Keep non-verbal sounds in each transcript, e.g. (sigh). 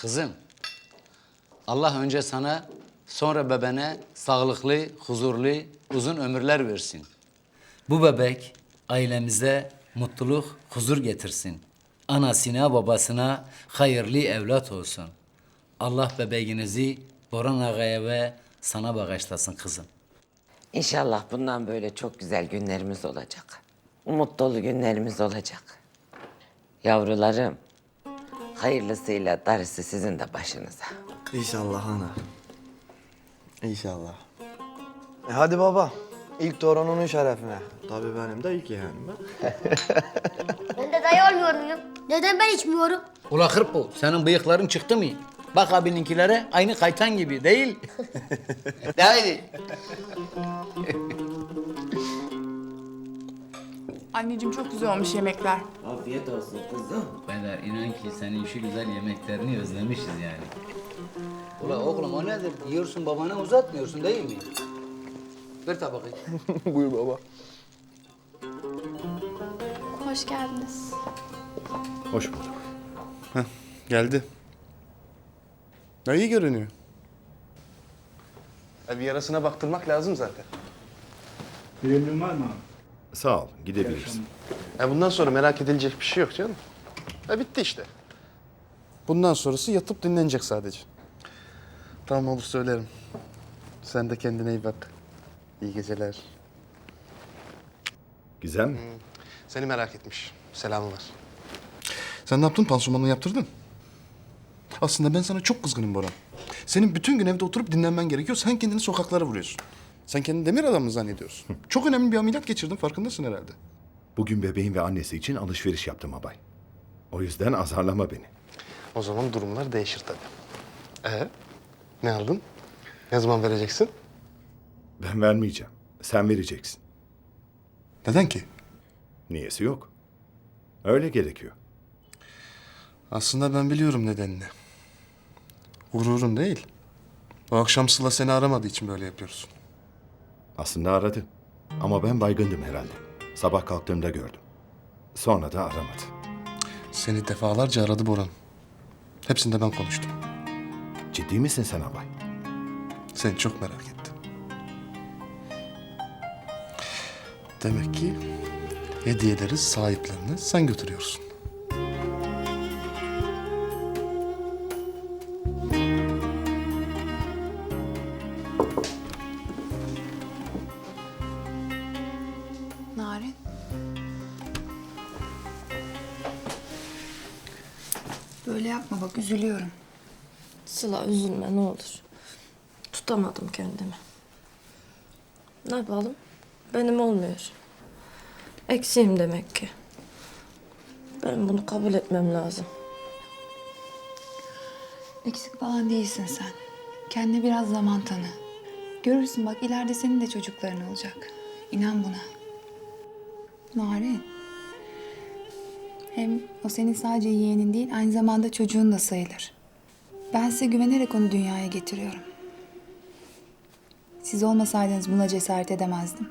Kızım, Allah önce sana, sonra bebene sağlıklı, huzurlu, uzun ömürler versin. Bu bebek ailemize mutluluk, huzur getirsin. Anasına, babasına hayırlı evlat olsun. Allah bebeğinizi Boran Ağa'ya ve sana bağışlasın kızım. İnşallah bundan böyle çok güzel günlerimiz olacak. Umut dolu günlerimiz olacak. Yavrularım, hayırlısıyla darısı sizin de başınıza. İnşallah ana. İnşallah. E hadi baba. İlk torununun şerefine. Tabii benim de ilk yeğenim ben. (laughs) Ben de dayı olmuyor muyum? Neden ben içmiyorum? Ula hırpo, senin bıyıkların çıktı mı? Bak abininkilere aynı kaytan gibi değil. (laughs) Değil. Anneciğim çok güzel olmuş yemekler. Afiyet olsun kızım. Beyler inan ki senin şu güzel yemeklerini özlemişiz yani. Ula oğlum o nedir? Yiyorsun babana uzatmıyorsun değil mi? Ver tabağı. (laughs) Buyur baba. Hoş geldiniz. Hoş bulduk. Geldi. Ya iyi görünüyor. Ya bir yarasına baktırmak lazım zaten. Bir emrin var mı abi? Sağ ol, gidebilirsin. Ya bundan sonra merak edilecek bir şey yok canım. Ya bitti işte. Bundan sonrası yatıp dinlenecek sadece. Tamam olur söylerim. Sen de kendine iyi bak. İyi geceler. Güzel mi? Seni merak etmiş. Selamı var. Sen ne yaptın? Pansumanını yaptırdın. Aslında ben sana çok kızgınım Boran. Senin bütün gün evde oturup dinlenmen gerekiyor. Sen kendini sokaklara vuruyorsun. Sen kendini demir adam mı zannediyorsun? çok önemli bir ameliyat geçirdin. Farkındasın herhalde. Bugün bebeğin ve annesi için alışveriş yaptım abay. O yüzden azarlama beni. O zaman durumlar değişir tabii. Ee, ne aldın? Ne zaman vereceksin? Ben vermeyeceğim. Sen vereceksin. Neden ki? Niyesi yok. Öyle gerekiyor. Aslında ben biliyorum nedenini. Gururun değil. O akşam Sıla seni aramadığı için böyle yapıyorsun. Aslında aradı. Ama ben baygındım herhalde. Sabah kalktığımda gördüm. Sonra da aramadı. Seni defalarca aradı Boran. Hepsinde ben konuştum. Ciddi misin sen abay? Seni çok merak ettim. Demek ki hediyeleri sahiplerine sen götürüyorsun. Yapma bak üzülüyorum. Sıla üzülme ne olur. Tutamadım kendimi. Ne yapalım? Benim olmuyor. Eksiğim demek ki. Ben bunu kabul etmem lazım. Eksik falan değilsin sen. Kendine biraz zaman tanı. Görürsün bak ileride senin de çocukların olacak. İnan buna. Narin. Hem o senin sadece yeğenin değil aynı zamanda çocuğun da sayılır. Ben size güvenerek onu dünyaya getiriyorum. Siz olmasaydınız buna cesaret edemezdim.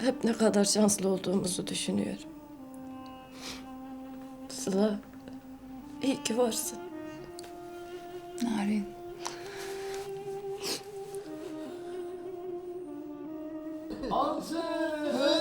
Hep ne kadar şanslı olduğumuzu düşünüyorum. Sıla, iyi ki varsın. Narin. Seni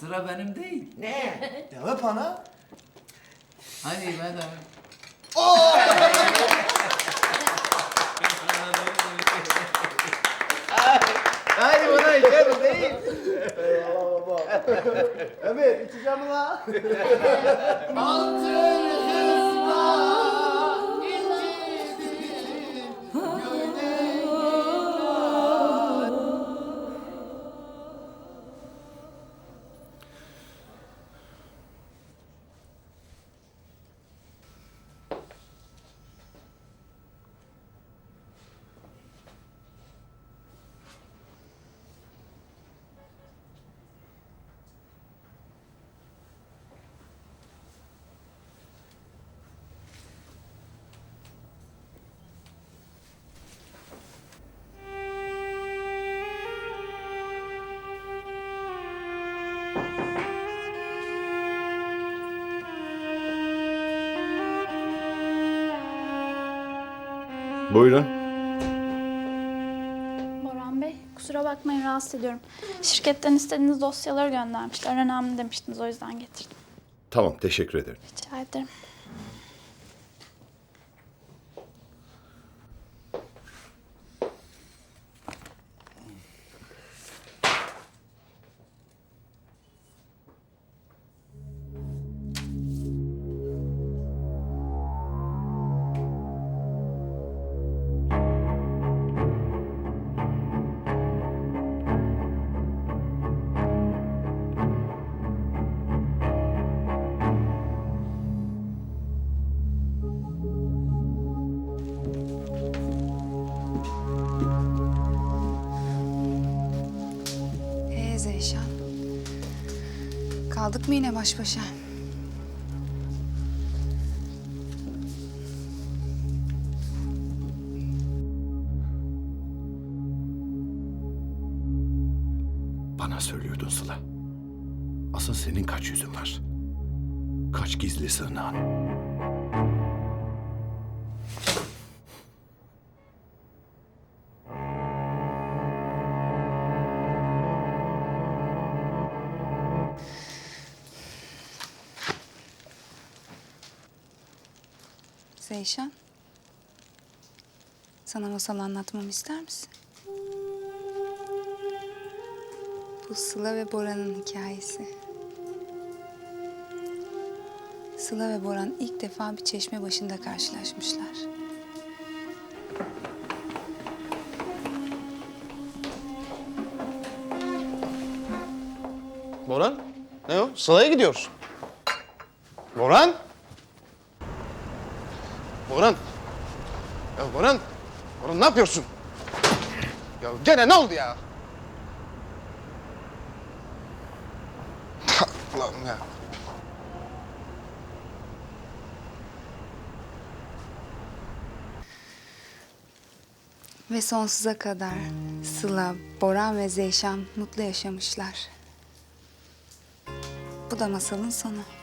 Sıra benim değil. (laughs) Ya öp ana. Hadi bana. Hadi bana içeri değil. Evet, içeceğim la. Altın hızla Buyurun. Boran Bey, kusura bakmayın rahatsız ediyorum. Şirketten istediğiniz dosyaları göndermişler. Önemli demiştiniz o yüzden getirdim. Tamam, teşekkür ederim. Rica ederim. Kaldık mı yine baş başa? Bana söylüyordun Sıla. Asıl senin kaç yüzün var? Kaç gizli sığınağın? Zeyşan. Sana masal anlatmamı ister misin? Bu Sıla ve Boran'ın hikayesi. Sıla ve Boran ilk defa bir çeşme başında karşılaşmışlar. Boran? Ne o? Sıla'ya gidiyoruz. Boran? Boran? Ya Boran? Boran ne yapıyorsun? Ya gene ne oldu ya? Allah'ım ya. Ve sonsuza kadar Sıla, Boran ve Zeyşan mutlu yaşamışlar. Bu da masalın sonu.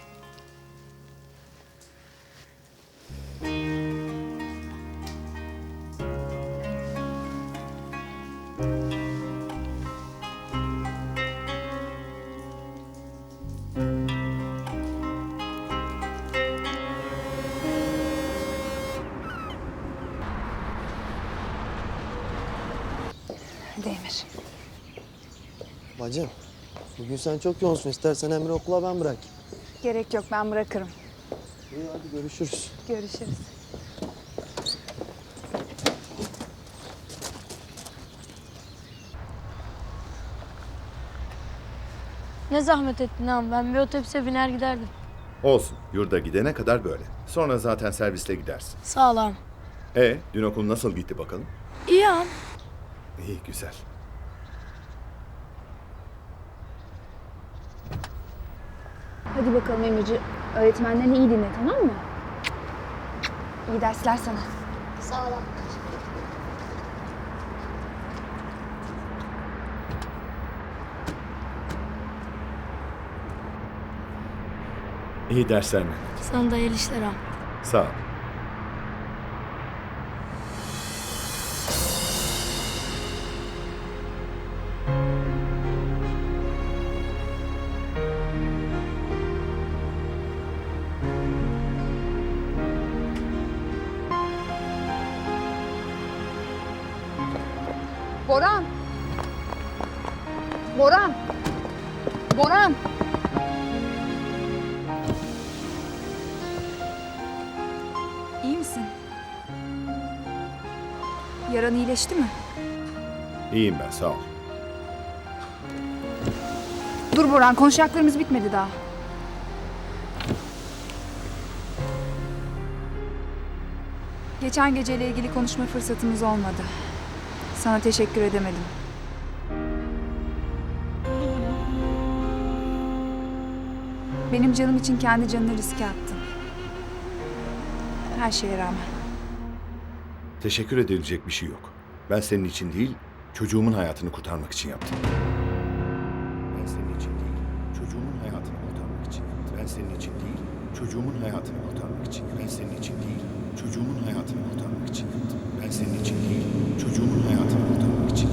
Bacım, bugün sen çok yoğunsun. İstersen Emre okula ben bırak. Gerek yok ben bırakırım. İyi hadi görüşürüz. Görüşürüz. Ne zahmet ettin ağam. Ben bir otobüse biner giderdim. Olsun, yurda gidene kadar böyle. Sonra zaten servisle gidersin. Sağ ol ağam. E, dün okul nasıl gitti bakalım? İyi ağam. İyi, güzel. Hadi bakalım Emirci. Öğretmenlerini iyi dinle tamam mı? İyi dersler sana. Sağ ol. İyi dersler. Sana da hayırlı işler ağam. Sağ ol. Boran! Boran! Boran! İyi misin? Yaran iyileşti mi? İyiyim ben, sağ ol. Dur Boran, konuşacaklarımız bitmedi daha. Geçen geceyle ilgili konuşma fırsatımız olmadı. Sana teşekkür edemedim. Benim canım için kendi canını riske attın. Her şeye rağmen. Teşekkür edilecek bir şey yok. Ben senin için değil, çocuğumun hayatını kurtarmak için yaptım. Ben senin için değil, çocuğumun hayatını kurtarmak için. Ben senin için değil, çocuğumun hayatını kurtarmak için. Ben senin için değil, Çocuğumun hayatını kurtarmak için yaptım. Ben senin için değil, çocuğumun hayatını kurtarmak için.